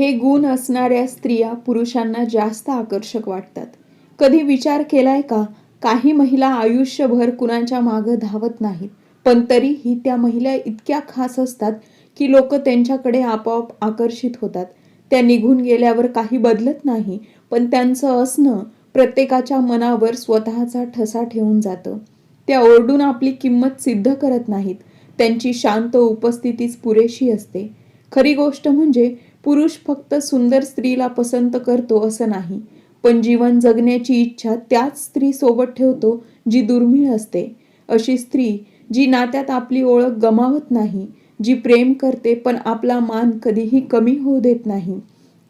हे गुण असणाऱ्या स्त्रिया पुरुषांना जास्त आकर्षक वाटतात. कधी विचार केलाय का काही महिला आयुष्यभर कुणाच्या मागं धावत नाहीत पण तरीही त्या महिला इतक्या खास असतात की लोक त्यांच्याकडे आपोआप आकर्षित होतात. त्या निघून गेल्यावर काही बदलत नाही पण त्यांचं असणं प्रत्येकाच्या मनावर स्वतःचा ठसा ठेवून जातं. त्या ओरडून आपली किंमत सिद्ध करत नाहीत. त्यांची शांत उपस्थितीच पुरेशी असते. खरी गोष्ट म्हणजे पुरुष फक्त सुंदर स्त्रीला पसंत करतो असं नाही पण जीवन जगण्याची इच्छा त्याच स्त्री सोबत ठेवतो जी दुर्मिळ असते. अशी स्त्री जी नात्यात आपली ओळख गमावत नाही जी प्रेम करते पण आपला मान कधीही कमी होऊ देत नाही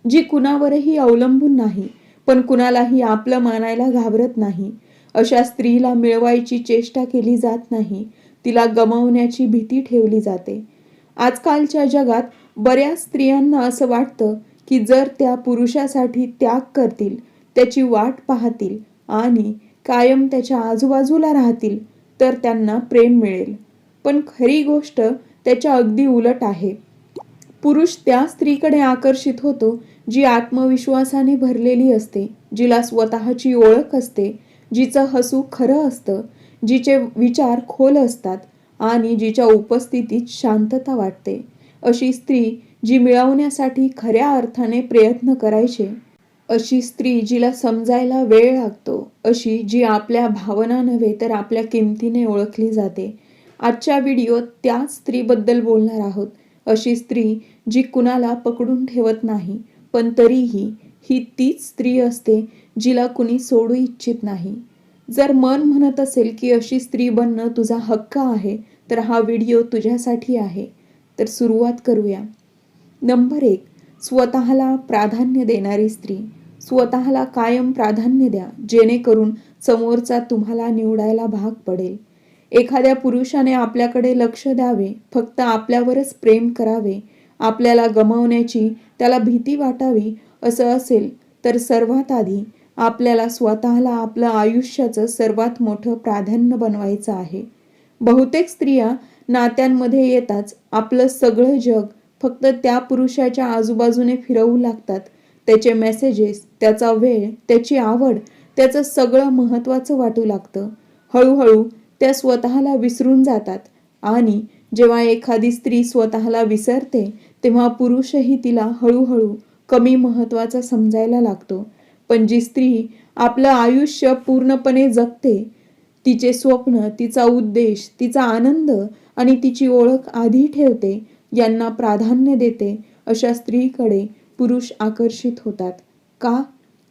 जी कुणावरही अवलंबून नाही पण कुणालाही आपलं मानायला घाबरत नाही. अशा स्त्रीला मिळवायची चेष्टा केली जात नाही तिला गमावण्याची भीती ठेवली जाते. आजकालच्या जगात बऱ्याच स्त्रियांना असं वाटतं की जर त्या पुरुषासाठी त्याग करतील त्याची वाट पाहतील आणि कायम त्याच्या आजूबाजूला राहतील तर त्यांना प्रेम मिळेल. पण खरी गोष्ट त्याच्या अगदी उलट आहे. पुरुष त्या स्त्रीकडे आकर्षित होतो जी आत्मविश्वासाने भरलेली असते जिला स्वतःची ओळख असते जिचं हसू खरं असतं जिचे विचार खोल असतात आणि जिच्या उपस्थितीत शांतता वाटते. अशी स्त्री जी मिळवण्यासाठी खऱ्या अर्थाने प्रयत्न करायचे अशी स्त्री जिला समजायला वेळ लागतो अशी जी आपल्या भावना नव्हे तर आपल्या किमतीने ओळखली जाते. आजच्या व्हिडिओत त्याच स्त्रीबद्दल बोलणार आहोत. अशी स्त्री जी कुणाला पकडून ठेवत नाही पण तरीही ही तीच स्त्री असते जिला कुणी सोडू इच्छित नाही. जर मन म्हणत असेल की अशी स्त्री बनणं तुझा हक्क आहे तर हा व्हिडिओ तुझ्यासाठी आहे. तर सुरुवात करूया. नंबर एक स्वतःला प्राधान्य देणारी स्त्री. स्वतःला कायम प्राधान्य द्या जेणेकरून समोरचा तुम्हाला निवडायला भाग पडेल. एखाद्या पुरुषाने आपल्याकडे लक्ष द्यावे फक्त आपल्यावरच प्रेम करावे आपल्याला गमावण्याची त्याला भीती वाटावी असं असेल तर सर्वात आधी आपल्याला स्वतःला आपलं आयुष्याचं सर्वात मोठं प्राधान्य बनवायचं आहे. बहुतेक स्त्रिया नात्यांमध्ये येताच आपलं सगळं जग फक्त त्या पुरुषाच्या आजूबाजूने फिरवू लागतात. त्याचे मेसेजेस त्याचा वेळ त्याची आवड त्याचं सगळं महत्त्वाचं वाटू लागतं. हळूहळू त्या स्वतःला विसरून जातात आणि जेव्हा एखादी स्त्री स्वतःला विसरते तेव्हा पुरुषही तिला हळूहळू कमी महत्त्वाचा समजायला लागतो. पण जी स्त्री आपलं आयुष्य पूर्णपणे जगते तिचे स्वप्न तिचा उद्देश तिचा आनंद आणि तिची ओळख आधी ठेवते यांना प्राधान्य देते अशा स्त्रीकडे पुरुष आकर्षित होतात. का?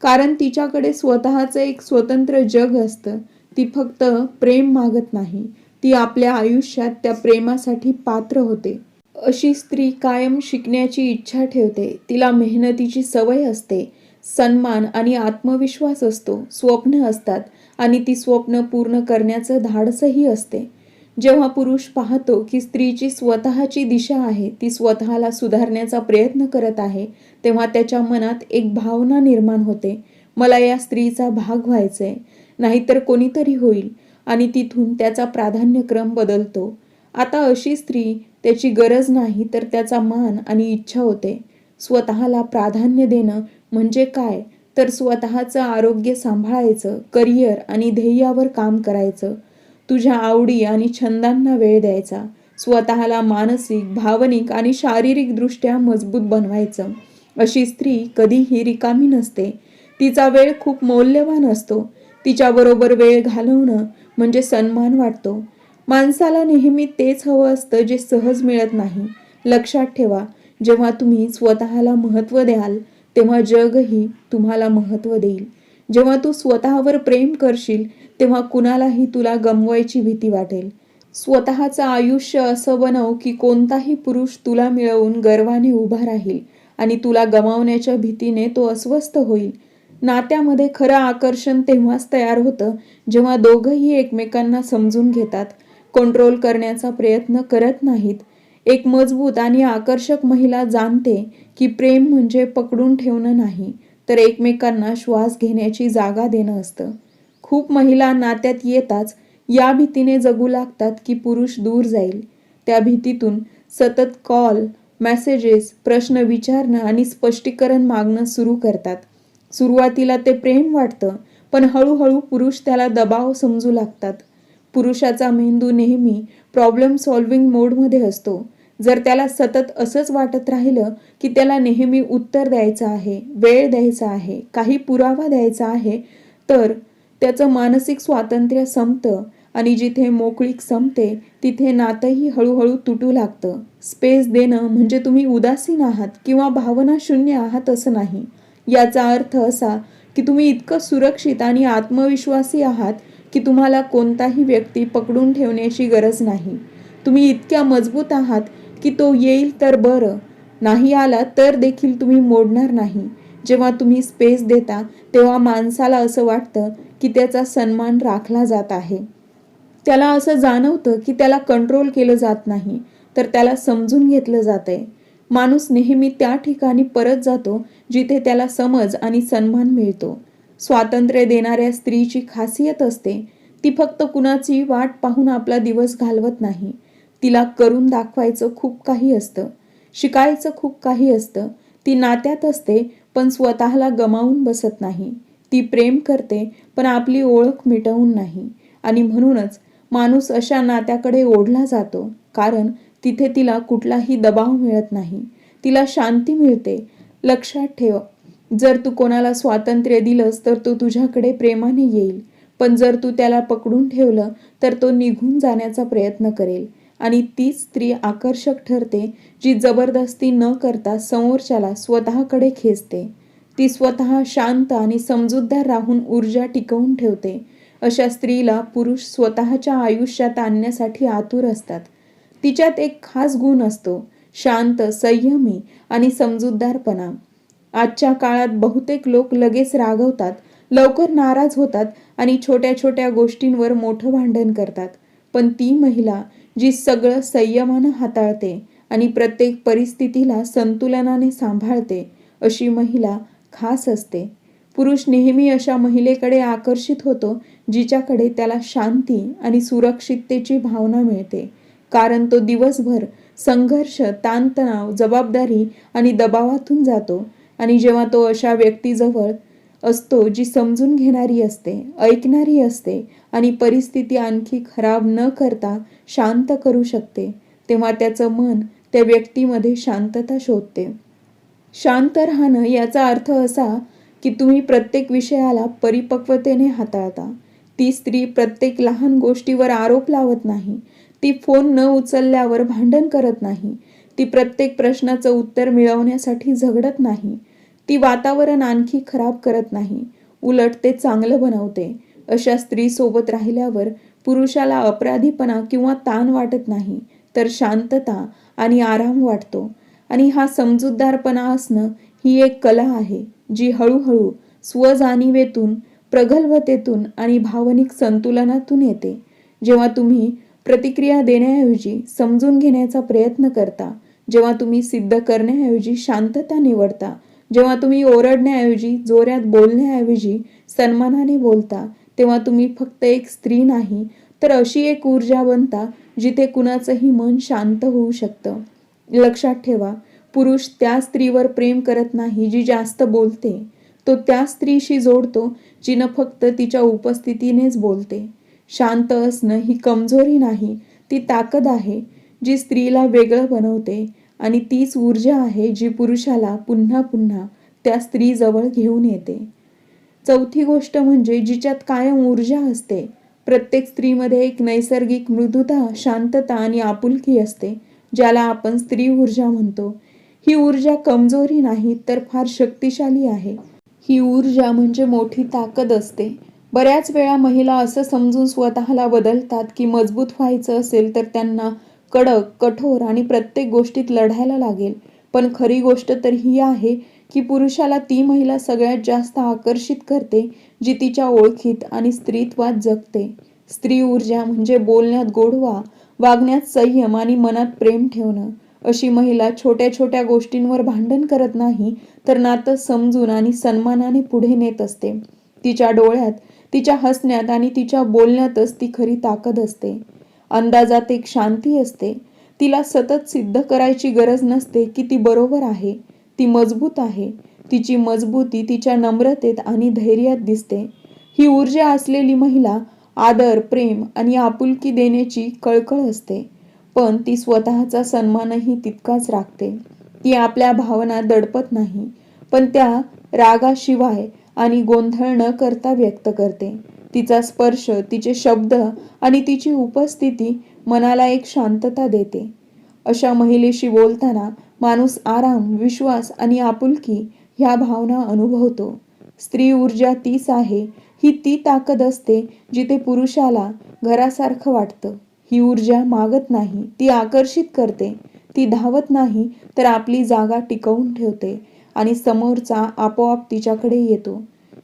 कारण तिच्याकडे स्वतःचं एक स्वतंत्र जग असतं. ती फक्त प्रेम मागत नाही. ती आपल्या आयुष्यात त्या प्रेमासाठी पात्र होते. अशी स्त्री कायम शिकण्याची इच्छा ठेवते. तिला मेहनतीची सवय असते. सन्मान आणि आत्मविश्वास असतो. स्वप्न असतात आणि ती स्वप्न पूर्ण करण्याचं धाडसही असते. जेव्हा पुरुष पाहतो की स्त्रीची स्वतःची दिशा आहे ती स्वतःला सुधारण्याचा प्रयत्न करत आहे तेव्हा त्याच्या मनात एक भावना निर्माण होते. मला या स्त्रीचा भाग व्हायचंय. नाहीतर कोणीतरी होईल आणि तिथून त्याचा प्राधान्यक्रम बदलतो. आता अशी स्त्री त्याची गरज नाही तर त्याचा मान आणि इच्छा होते. स्वतःला प्राधान्य देणं म्हणजे काय? तर स्वतःचं आरोग्य सांभाळायचं करिअर आणि ध्येयावर काम करायचं. तुझ्या आवडी आणि छंदांना वेळ द्यायचा. स्वतःला मानसिक भावनिक आणि शारीरिकदृष्ट्या मजबूत बनवायचं. अशी स्त्री कधीही रिकामी नसते. तिचा वेळ खूप मौल्यवान असतो. तिच्याबरोबर वेळ घालवणं म्हणजे सन्मान वाटतो. माणसाला नेहमी तेच हवं असतं जे सहज मिळत नाही. लक्षात ठेवा जेव्हा तुम्ही स्वतःला महत्त्व द्याल तेव्हा जगही तुम्हाला महत्त्व देईल. जेव्हा तू स्वतःवर प्रेम करशील तेव्हा कुणालाही तुला गमवायची भीती वाटेल. स्वतःचं आयुष्य असं बनव की कोणताही पुरुष तुला मिळवून गर्वाने उभा राहील आणि तुला गमावण्याच्या भीतीने तो अस्वस्थ होईल. नात्यामध्ये खरं आकर्षण तेव्हाच तयार होतं जेव्हा दोघंही एकमेकांना समजून घेतात कंट्रोल करण्याचा प्रयत्न करत नाहीत. एक मजबूत आणि आकर्षक महिला जाणते की प्रेम म्हणजे पकडून ठेवणं नाही. तर एकमेकांना श्वास घेण्याची जागा देणं असतं. खूप महिला नात्यात येताच या भीतीने जगू लागतात की पुरुष दूर जाईल. त्या भीतीतून सतत कॉल मेसेजेस प्रश्न विचारणं आणि स्पष्टीकरण मागणं सुरू करतात. सुरुवातीला ते प्रेम वाटतं पण हळूहळू पुरुष त्याला दबाव समजू लागतात. पुरुषाचा मेंदू नेहमी प्रॉब्लेम सॉल्विंग मोडमध्ये असतो. जर त्याला सतत असंच वाटत राहिलं की त्याला नेहमी उत्तर द्यायचं आहे वेळ द्यायचा आहे काही पुरावा द्यायचा आहे तर त्याचं मानसिक स्वातंत्र्य संपतं आणि जिथे मोकळीक संपते तिथे नातंही हळूहळू तुटू लागतं. स्पेस देणं म्हणजे तुम्ही उदासीन आहात किंवा भावना शून्य आहात असं नाही. याचा अर्थ असा की तुम्ही इतकं सुरक्षित आणि आत्मविश्वासी आहात की तुम्हाला कोणताही व्यक्ती पकडून ठेवण्याची गरज नाही. तुम्ही इतक्या मजबूत आहात की तो येईल तर बरं. नाही आला तर देखील तुम्ही मोडणार नाही. जेव्हा तुम्ही स्पेस देता तेव्हा माणसाला असं वाटतं की त्याचा सन्मान राखला जात आहे. त्याला असं जाणवतं की त्याला कंट्रोल केलं जात नाही तर त्याला समजून घेतलं जात आहे माणूस नेहमी त्या ठिकाणी परत जातो जिथे त्याला समज आणि सन्मान मिळतो. स्वातंत्र्य देणाऱ्या स्त्रीची खासियत असते. ती फक्त कुणाची वाट पाहून आपला दिवस घालवत नाही. तिला करून दाखवायचं खूप काही असतं. शिकायचं खूप काही असतं. ती नात्यात असते पण स्वतःला गमावून बसत नाही. ती प्रेम करते पण आपली ओळख मिटवून नाही. आणि म्हणूनच माणूस अशा नात्याकडे ओढला जातो कारण तिथे तिला कुठलाही दबाव मिळत नाही. तिला शांती मिळते. लक्षात ठेव जर तू कोणाला स्वातंत्र्य दिलंस तर तो तुझ्याकडे प्रेमाने येईल. पण जर तू त्याला पकडून ठेवलं तर तो निघून जाण्याचा प्रयत्न करेल. आणि तीच स्त्री आकर्षक ठरते जी जबरदस्ती न करता समोरच्याला स्वतःकडे खेचते. ती स्वतः शांत आणि समजूतदार राहून ऊर्जा टिकवून ठेवते. अशा स्त्रीला पुरुष स्वतःच्या आयुष्यात आणण्यासाठी आतुर असतात. तिच्यात एक खास गुण असतो शांत संयमी आणि समजूतदारपणा. आजच्या काळात बहुतेक लोक लगेच रागवतात लवकर नाराज होतात आणि छोट्या छोट्या गोष्टींवर मोठं भांडण करतात. पण ती महिला जी सगळं संयमानं हाताळते आणि प्रत्येक परिस्थितीला संतुलनाने सांभाळते अशी महिला खास असते. पुरुष नेहमी अशा महिलेकडे आकर्षित होतो जिच्याकडे त्याला शांती आणि सुरक्षिततेची भावना मिळते. कारण तो दिवसभर संघर्ष ताणतणाव जबाबदारी आणि दबावातून जातो आणि जेव्हा तो अशा व्यक्तीजवळ असतो जी समजून घेणारी असते ऐकणारी असते आणि परिस्थिती आणखी खराब न करता शांत करू शकते तेव्हा त्याचं मन त्या व्यक्तीमध्ये शांतता शोधते. शांत राहणं याचा अर्थ असा की तुम्ही प्रत्येक विषयाला परिपक्वतेने हाताळता. ती स्त्री प्रत्येक लहान गोष्टीवर आरोप लावत नाही. ती फोन न उचलल्यावर भांडण करत नाही. ती प्रत्येक प्रश्नाचं उत्तर मिळवण्यासाठी झगडत नाही. ती वातावरण आणखी खराब करत नाही. उलट ते चांगलं बनवते. अशा स्त्रीसोबत राहिल्यावर पुरुषाला अपराधीपणा किंवा ताण वाटत नाही तर शांतता आणि आराम वाटतो. आणि हा समजूतदारपणा असणं ही एक कला आहे जी हळूहळू स्वजाणीवेतून प्रगल्भतेतून आणि भावनिक संतुलनातून येते. जेव्हा तुम्ही प्रतिक्रिया देण्याऐवजी समजून घेण्याचा प्रयत्न करता जेव्हा तुम्ही सिद्ध करण्याऐवजी शांतता निवडता जेव्हा तुम्ही ओरडण्याऐवजी जोऱ्यात बोलण्याऐवजी सन्मानाने बोलता तेव्हा तुम्ही फक्त एक स्त्री नाही तर अशी एक ऊर्जा बनता जिथे कुणाचंही मन शांत होऊ शकतं. लक्षात ठेवा पुरुष त्या स्त्रीवर प्रेम करत नाही जी जास्त बोलते. तो त्या स्त्रीशी जोडतो जिनं फक्त तिच्या उपस्थितीनेच बोलते. शांत असणं ही कमजोरी नाही ती ताकद आहे जी स्त्रीला वेगळं बनवते आणि तीच ऊर्जा आहे जी पुरुषाला पुन्हा पुन्हा त्या स्त्रीजवळ घेऊन येते. चौथी गोष्ट म्हणजे जिच्यात कायम ऊर्जा असते. प्रत्येक स्त्रीमध्ये एक नैसर्गिक मृदुता शांतता आणि आपुलकी असते ज्याला आपण स्त्री ऊर्जा म्हणतो. ही ऊर्जा कमजोरी नाही तर फार शक्तिशाली आहे. ही ऊर्जा म्हणजे मोठी ताकद असते. बऱ्याच वेळा महिला असं समजून स्वतःला बदलतात की मजबूत व्हायचं असेल तर त्यांना कडक कठोर आणि प्रत्येक गोष्टीत लढायला लागेल. पण खरी गोष्ट तर ही आहे की पुरुषाला ती महिला सगळ्यात जास्त आकर्षित करते जी तिच्या ओळखीत आणि स्त्रीत्वात जगते. स्त्री ऊर्जा म्हणजे बोलण्यात गोडवा वागण्यात संयम आणि मनात प्रेम ठेवणं. अशी महिला छोट्या छोट्या गोष्टींवर भांडण करत नाही तर नातं समजून आणि सन्मानाने पुढे नेत असते. तिच्या डोळ्यात तिच्या हसण्यात आणि तिच्या बोलण्यातच ती खरी ताकद असते. अंदाजात एक शांती असते. तिला सतत सिद्ध करायची गरज नसते की ती बरोबर आहे. ती मजबूत आहे. तिची मजबूती तिच्या नम्रतेत आणि धैर्यात दिसते. ही ऊर्जा असलेली महिला आदर प्रेम आणि आपुलकी देण्याची कळकळ असते. पण ती स्वतःचा सन्मानही तितकाच राखते. ती आपल्या भावना दडपत नाही पण त्या रागाशिवाय आणि गोंधळ न करता व्यक्त करते. तिचा स्पर्श तिचे शब्द आणि तिची उपस्थिती मनाला एक शांतता देते. अशा महिलेशी बोलताना माणूस आराम विश्वास आणि आपुलकी ह्या भावना अनुभवतो. स्त्री ऊर्जा तीच आहे. ही ती ताकद असते जिथे पुरुषाला घरासारखं वाटतं. ही ऊर्जा मागत नाही ती आकर्षित करते. ती धावत नाही तर आपली जागा टिकवून ठेवते आणि समोरचा आपोआप तिच्याकडे येतो.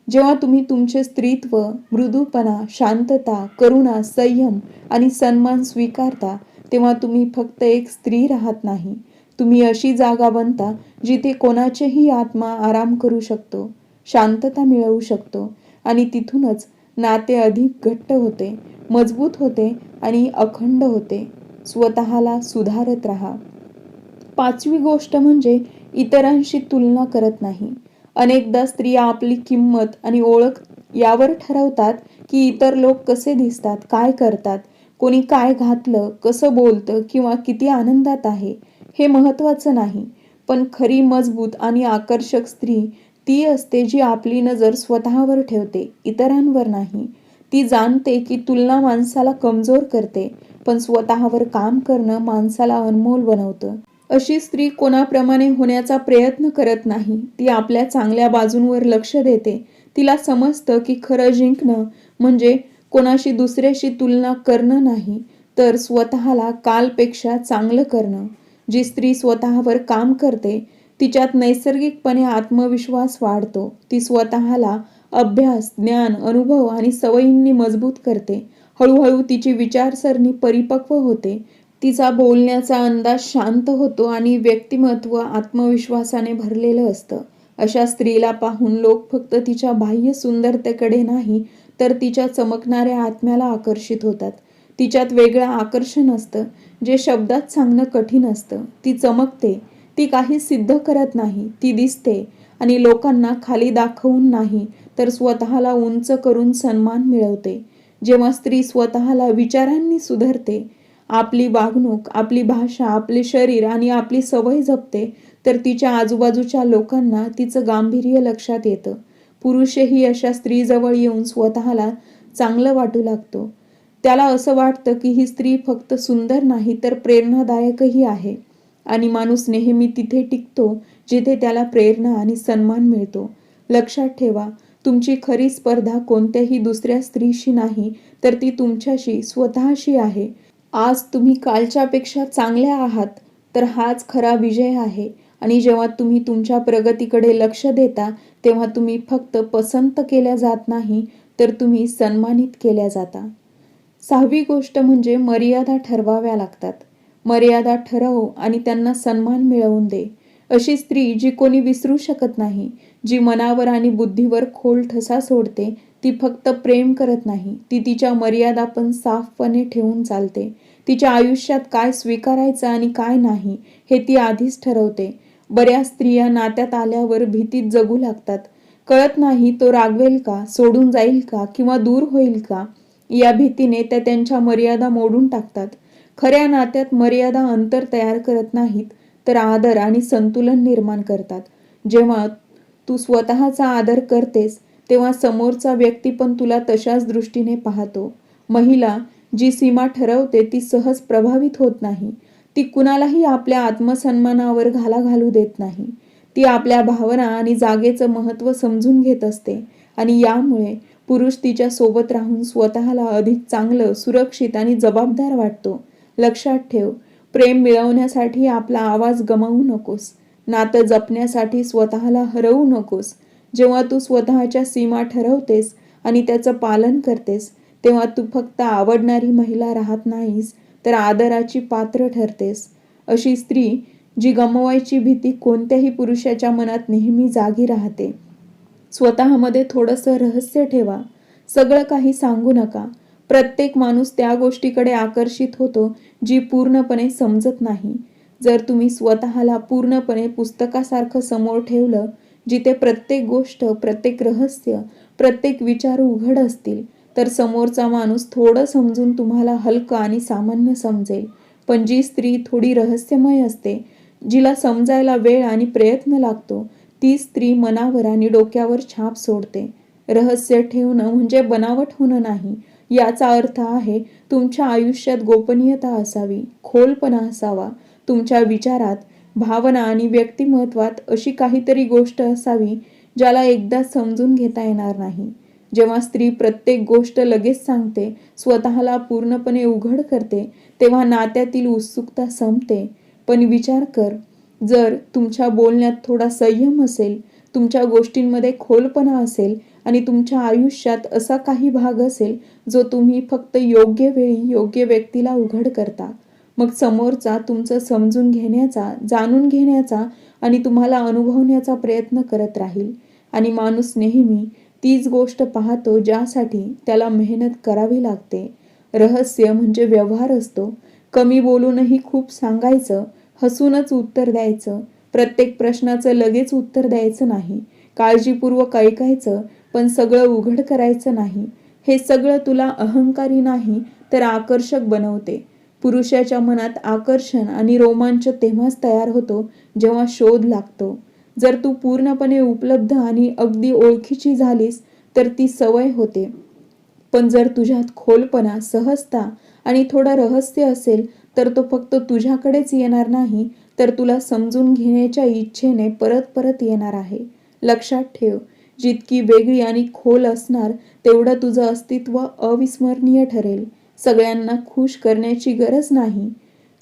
जेव्हा तुम्ही तुमचे स्त्रीत्व मृदूपणा शांतता करुणा संयम आणि सन्मान स्वीकारता तेव्हा तुम्ही फक्त एक स्त्री राहत नाही. तुम्ही अशी जागा बनता जिथे कोणाचेही आत्मा आराम करू शकतो शांतता मिळवू शकतो आणि तिथूनच नाते अधिक घट्ट होते मजबूत होते आणि अखंड होते. स्वतःला सुधारत राहा. पाचवी गोष्ट म्हणजे इतरांशी तुलना करत नाही. अनेकदा स्त्रिया आपली किंमत आणि ओळख यावर ठरवतात की इतर लोक कसे दिसतात काय करतात कोणी काय घातलं कसं बोलतं किंवा किती आनंदात आहे हे महत्त्वाचं नाही. पण खरी मजबूत आणि आकर्षक स्त्री ती असते जी आपली नजर स्वतःवर ठेवते इतरांवर नाही. ती जाणते की तुलना माणसाला कमजोर करते पण स्वतःवर काम करणं माणसाला अनमोल बनवतं. अशी स्त्री कोणाप्रमाणे होण्याचा प्रयत्न करत नाही ती आपल्या चांगल्या बाजूंवर लक्ष देते. तिला समजतं की खरं जिंकणं म्हणजे कोणाशी दुसऱ्याशी तुलना करणं नाही तर स्वतःला कालपेक्षा चांगलं करणं. जी स्त्री स्वतःवर काम करते तिच्यात नैसर्गिकपणे आत्मविश्वास वाढतो. ती स्वतःला अभ्यास ज्ञान अनुभव आणि सवयींनी मजबूत करते. हळूहळू तिची विचारसरणी परिपक्व होते. तिचा बोलण्याचा अंदाज शांत होतो आणि व्यक्तिमत्व आत्मविश्वासाने भरलेलं असतं. अशा स्त्रीला पाहून लोक फक्त तिच्या बाह्य सुंदरतेकडे नाही तर तिच्या चमकणाऱ्या आत्म्याला आकर्षित होतात. तिच्यात वेगळं आकर्षण असतं. जे शब्दात सांगणं कठीण असतं ती चमकते ती काही सिद्ध करत नाही ती दिसते आणि लोकांना खाली दाखवून नाही तर स्वतःला उंच करून सन्मान मिळवते. जेव्हा स्त्री स्वतःला विचारांनी सुधारते आपली वागणूक आपली भाषा आपले शरीर आणि आपली सवय जपते तर तिच्या आजूबाजूच्या लोकांना तिचं गांभीर्य लक्षात येतं. पुरुषही अशा स्त्रीजवळ येऊन स्वतःला चांगलं वाटू लागतो. त्याला असं वाटतं की ही स्त्री फक्त सुंदर नाही तर प्रेरणादायकही आहे. आणि माणूस नेहमी तिथे टिकतो जिथे त्याला प्रेरणा आणि सन्मान मिळतो. लक्षात ठेवा तुमची खरी स्पर्धा कोणत्याही दुसऱ्या स्त्रीशी नाही तर ती तुमच्याशी स्वतःशी आहे. आज तुम्ही कालच्यापेक्षा चांगल्या आहात तर हाच खरा विजय आहे. आणि जेव्हा तुम्ही तुमच्या प्रगतीकडे लक्ष देता तेव्हा तुम्ही फक्त पसंत केल्या जात नाही तर तुम्ही सन्मानित केल्या जाता. सहावी गोष्ट म्हणजे मर्यादा ठरवाव्या लागतात. मर्यादा ठरव आणि त्यांना सन्मान मिळवून दे. अशी स्त्री जी कोणी विसरू शकत नाही जी मनावर आणि बुद्धीवर खोल ठसा सोडते ती फक्त प्रेम करत नाही. ती तिच्या मर्यादा पण साफपणे ठेवून चालते. तिच्या आयुष्यात काय स्वीकारायचं आणि काय नाही हे ती आधीच ठरवते. बऱ्याच स्त्रिया नात्यात आल्यावर भीतीत जगू लागतात. कळत नाही तो रागवेल का सोडून जाईल का किंवा दूर होईल का या भीतीने त्या त्यांच्या मर्यादा मोडून टाकतात. खऱ्या नात्यात मर्यादा अंतर तयार करत नाहीत तर आदर आणि संतुलन निर्माण करतात. जेव्हा तू स्वतःचा आदर करतेस तेव्हा समोरचा व्यक्ती पण तुला तशाच दृष्टीने पाहतो. महिला जी सीमा ठरवते ती सहज प्रभावित होत नाही. ती कुणालाही आपल्या आत्मसन्मानावर घाला घालू देत नाही. ती आपल्या भावना आणि जागेचं महत्त्व समजून घेत असते आणि यामुळे पुरुष तिच्या सोबत राहून स्वतःला अधिक चांगलं सुरक्षित आणि जबाबदार वाटतो. लक्षात ठेव प्रेम मिळवण्यासाठी आपला आवाज गमावू नकोस. नातं जपण्यासाठी स्वतःला हरवू नकोस. जेव्हा तू स्वतःच्या सीमा ठरवतेस आणि त्याचं पालन करतेस तेव्हा तू फक्त आवडणारी महिला राहत नाहीस तर आदराची पात्र ठरतेस. अशी स्त्री जी गमवायची भीती कोणत्याही पुरुषाच्या मनात नेहमी जागी राहते. स्वतःमध्ये थोडंसं रहस्य ठेवा. सगळं काही सांगू नका. प्रत्येक माणूस त्या गोष्टीकडे आकर्षित होतो जी पूर्णपणे समजत नाही. जर तुम्ही स्वतःला पूर्णपणे पुस्तकासारखं समोर ठेवलं जिथे प्रत्येक गोष्ट प्रत्येक रहस्य प्रत्येक विचार उघड असतील तर समोरचा माणूस थोडं समजून तुम्हाला हलकं आणि सामान्य समजेल. पण जी स्त्री थोडी रहस्यमय असते जिला समजायला वेळ आणि प्रयत्न लागतो ती स्त्री मनावर आणि डोक्यावर छाप सोडते. रहस्य ठेवणं म्हणजे बनावट होणं नाही. याचा अर्थ आहे तुमच्या आयुष्यात गोपनीयता असावी खोलपणा असावा. तुमच्या विचारात भावना आणि व्यक्तिमत्वात अशी काहीतरी गोष्ट असावी ज्याला एकदा समजून घेता येणार नाही. जेव्हा स्त्री प्रत्येक गोष्ट लगेच सांगते स्वतःला पूर्णपणे उघड करते तेव्हा नात्यातील उत्सुकता संपते. पण विचार कर जर तुमच्या बोलण्यात थोडा संयम असेल तुमच्या गोष्टींमध्ये खोलपणा असेल आणि तुमच्या आयुष्यात असा काही भाग असेल जो तुम्ही फक्त योग्य वेळी योग्य व्यक्तीला उघड करता. मग समोरचा तुमचं समजून घेण्याचा जाणून घेण्याचा आणि तुम्हाला अनुभवण्याचा प्रयत्न करत राहील. आणि माणूस नेहमी तीच गोष्ट पाहतो ज्यासाठी त्याला मेहनत करावी लागते. रहस्य म्हणजे व्यवहार असतो. कमी बोलूनही खूप सांगायचं हसूनच उत्तर द्यायचं. प्रत्येक प्रश्नाचं लगेच उत्तर द्यायचं नाही. काळजीपूर्वक ऐकायचं पण सगळं उघड करायचं नाही. हे सगळं तुला अहंकारी नाही तर आकर्षक बनवते. पुरुषाच्या मनात आकर्षण आणि रोमांच तेव्हाच तयार होतो जेव्हा शोध लागतो. जर तू पूर्णपणे उपलब्ध आणि अगदी ओळखीची झालीस तर ती सवय होते. पण जर तुझ्यात खोलपणा सहजता आणि थोडं रहस्य असेल तर तो फक्त तुझ्याकडेच येणार नाही तर तुला समजून घेण्याच्या इच्छेने परत परत येणार आहे. लक्षात ठेव जितकी वेगळी आणि खोल असणार तेवढं तुझं अस्तित्व अविस्मरणीय ठरेल. सगळ्यांना खुश करण्याची गरज नाही.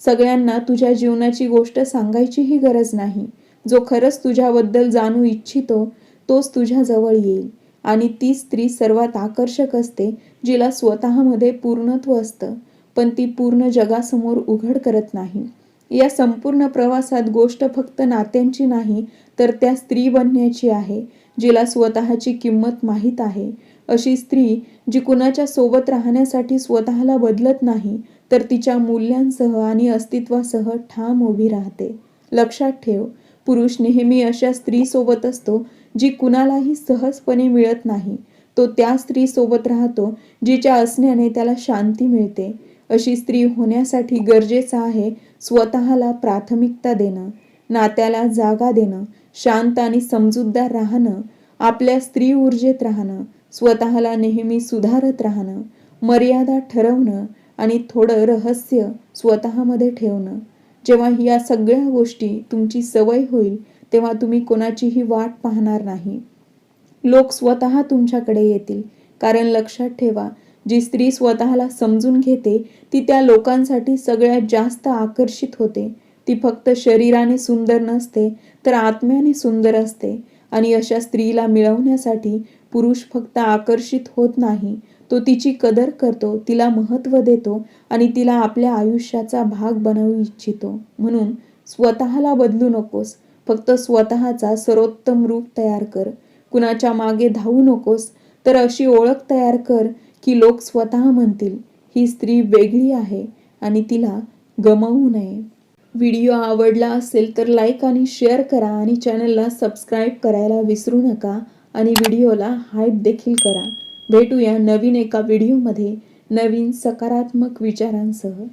सगळ्यांना तुझ्या जीवनाची गोष्ट सांगायचीही गरज नाही. जो खरंच तुझ्याबद्दल जाणू इच्छितो तोच तुझ्या जवळ येईल. आणि ती स्त्री सर्वात आकर्षक असते जिला स्वतःमध्ये पूर्णत्व असतं. पण ती पूर्ण जगासमोर उघड करत नाही. या संपूर्ण प्रवासात गोष्ट फक्त नात्यांची नाही तर त्या स्त्री बनण्याची आहे जिला स्वतःची किंमत माहीत आहे. अशी स्त्री जी कुणाच्या सोबत राहण्यासाठी स्वतःला बदलत नाही तर तिच्या मूल्यांसह आणि अस्तित्वासह ठाम उभी राहते. लक्षात ठेव पुरुष नेहमी अशा स्त्रीसोबत असतो जी कुणालाही सहजपणे मिळत नाही. तो त्या स्त्रीसोबत राहतो जिच्या असण्याने त्याला शांती मिळते. अशी स्त्री होण्यासाठी गरजेचं आहे स्वतःला प्राथमिकता देणं नात्याला जागा देणं शांत आणि समजूतदार राहणं आपल्या स्त्री ऊर्जेत राहणं स्वतःला नेहमी सुधारत राहणं मर्यादा ठरवणं आणि थोडं रहस्य स्वतःमध्ये ठेवणं. जेव्हा या सगळ्या गोष्टी तुमची सवय होईल तेव्हा तुम्ही कोणाचीही वाट पाहणार नाही. लोक स्वतः तुमच्याकडे येतील कारण लक्षात ठेवा जी स्त्री स्वतःला समजून घेते ती त्या लोकांसाठी सगळ्यात जास्त आकर्षित होते. ती फक्त शरीराने सुंदर नसते तर आत्म्याने सुंदर असते. आणि अशा स्त्रीला मिळवण्यासाठी पुरुष फक्त आकर्षित होत नाही. तो तिची कदर करतो तिला महत्त्व देतो आणि तिला आपल्या आयुष्याचा भाग बनवू इच्छितो. म्हणून स्वतःला बदलू नकोस. फक्त स्वतःचा सर्वोत्तम रूप तयार कर. कुणाच्या मागे धावू नकोस. तर अशी ओळख तयार कर की लोक स्वतः म्हणतील ही स्त्री वेगळी आहे आणि तिला गमावू नये. व्हिडिओ आवडला असेल तर लाईक आणि शेअर करा आणि चॅनलला सबस्क्राईब करायला विसरू नका आणि व्हिडिओला हाईप देखील करा. भेटूया नवीन एका व्हिडिओमध्ये नवीन सकारात्मक विचारांसह.